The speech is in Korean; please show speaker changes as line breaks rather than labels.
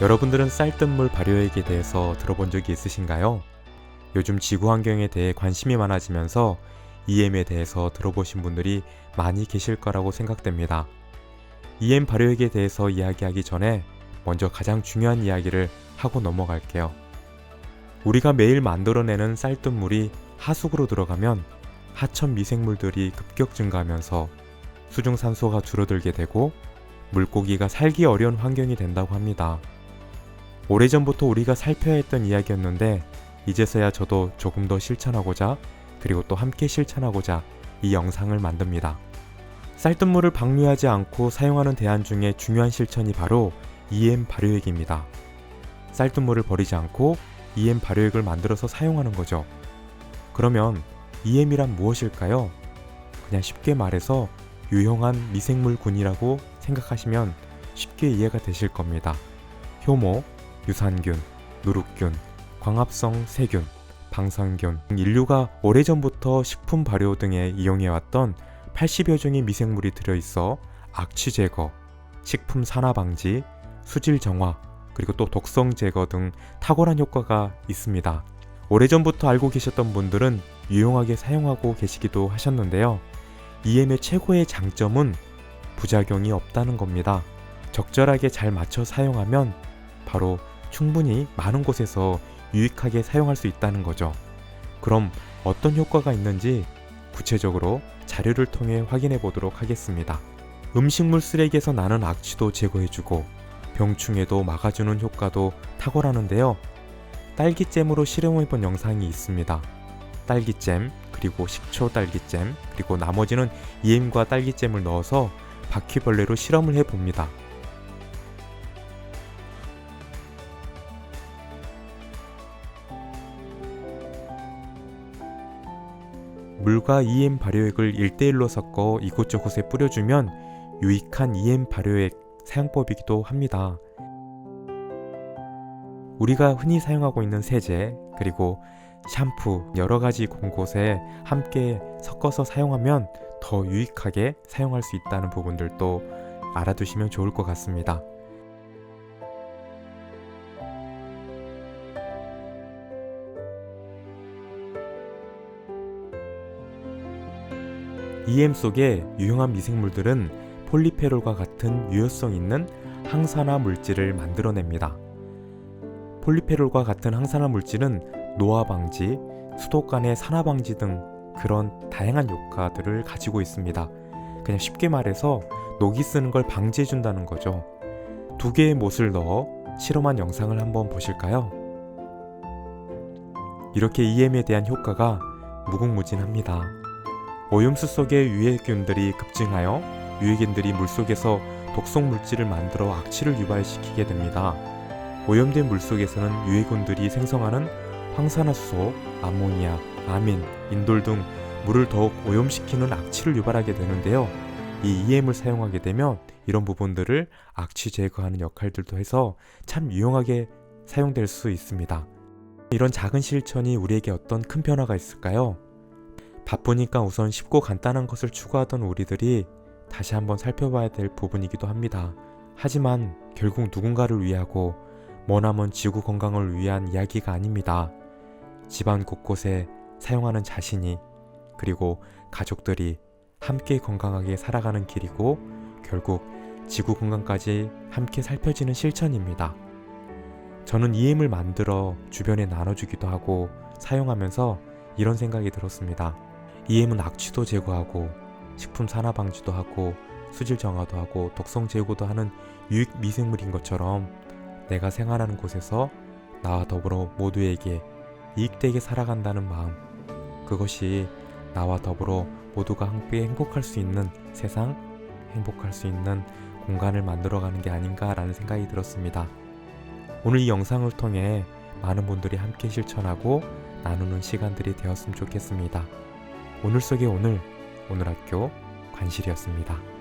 여러분들은 쌀뜨물 발효액에 대해서 들어본 적이 있으신가요? 요즘 지구 환경에 대해 관심이 많아지면서 EM에 대해서 들어보신 분들이 많이 계실 거라고 생각됩니다. EM 발효액에 대해서 이야기하기 전에 먼저 가장 중요한 이야기를 하고 넘어갈게요. 우리가 매일 만들어내는 쌀뜨물이 하수구로 들어가면 하천 미생물들이 급격 증가하면서 수중산소가 줄어들게 되고 물고기가 살기 어려운 환경이 된다고 합니다. 오래전부터 우리가 살펴야 했던 이야기였는데 이제서야 저도 조금 더 실천하고자 그리고 또 함께 실천하고자 이 영상을 만듭니다. 쌀뜨물을 방류하지 않고 사용하는 대안 중에 중요한 실천이 바로 EM 발효액입니다. 쌀뜨물을 버리지 않고 EM 발효액을 만들어서 사용하는 거죠. 그러면 EM이란 무엇일까요? 그냥 쉽게 말해서 유용한 미생물군이라고 생각하시면 쉽게 이해가 되실 겁니다. 효모, 유산균, 누룩균, 광합성 세균, 방사균, 인류가 오래전부터 식품 발효 등에 이용해왔던 80여 종의 미생물이 들어있어 악취 제거, 식품 산화 방지, 수질 정화, 그리고 또 독성 제거 등 탁월한 효과가 있습니다. 오래전부터 알고 계셨던 분들은 유용하게 사용하고 계시기도 하셨는데요. EM의 최고의 장점은 부작용이 없다는 겁니다. 적절하게 잘 맞춰 사용하면 바로 충분히 많은 곳에서 유익하게 사용할 수 있다는 거죠. 그럼 어떤 효과가 있는지 구체적으로 자료를 통해 확인해 보도록 하겠습니다. 음식물 쓰레기에서 나는 악취도 제거해주고 병충해도 막아주는 효과도 탁월하는데요. 딸기잼으로 실험해 본 영상이 있습니다. 딸기잼, 그리고 식초 딸기잼, 그리고 나머지는 EM과 딸기잼을 넣어서 바퀴벌레로 실험을 해 봅니다. 물과 EM 발효액을 1대1로 섞어 이곳저곳에 뿌려주면 유익한 EM 발효액 사용법이기도 합니다. 우리가 흔히 사용하고 있는 세제, 그리고 샴푸 여러 가지 곳곳에 함께 섞어서 사용하면 더 유익하게 사용할 수 있다는 부분들도 알아두시면 좋을 것 같습니다. EM 속의 유용한 미생물들은 폴리페롤과 같은 유효성 있는 항산화 물질을 만들어냅니다. 폴리페롤과 같은 항산화 물질은 노화 방지, 수도관의 산화 방지 등 그런 다양한 효과들을 가지고 있습니다. 그냥 쉽게 말해서 녹이 쓰는 걸 방지해 준다는 거죠. 두 개의 못을 넣어 실험한 영상을 한번 보실까요? 이렇게 EM에 대한 효과가 무궁무진합니다. 오염수 속의 유해균들이 급증하여 유해균들이 물속에서 독성 물질을 만들어 악취를 유발시키게 됩니다. 오염된 물속에서는 유해균들이 생성하는 황산화수소, 아모니아, 아민, 인돌 등 물을 더욱 오염시키는 악취를 유발하게 되는데요. 이 EM을 사용하게 되면 이런 부분들을 악취 제거하는 역할들도 해서 참 유용하게 사용될 수 있습니다. 이런 작은 실천이 우리에게 어떤 큰 변화가 있을까요? 바쁘니까 우선 쉽고 간단한 것을 추구하던 우리들이 다시 한번 살펴봐야 될 부분이기도 합니다. 하지만 결국 누군가를 위하고 머나먼 지구 건강을 위한 이야기가 아닙니다. 집안 곳곳에 사용하는 자신이 그리고 가족들이 함께 건강하게 살아가는 길이고 결국 지구 건강까지 함께 살펴지는 실천입니다. 저는 EM을 만들어 주변에 나눠주기도 하고 사용하면서 이런 생각이 들었습니다. EM은 악취도 제거하고 식품 산화 방지도 하고 수질 정화도 하고 독성 제거도 하는 유익 미생물인 것처럼 내가 생활하는 곳에서 나와 더불어 모두에게 이익되게 살아간다는 마음 그것이 나와 더불어 모두가 함께 행복할 수 있는 세상 행복할 수 있는 공간을 만들어가는 게 아닌가라는 생각이 들었습니다. 오늘 이 영상을 통해 많은 분들이 함께 실천하고 나누는 시간들이 되었으면 좋겠습니다. 오늘 속의 오늘, 오늘 학교 관실이었습니다.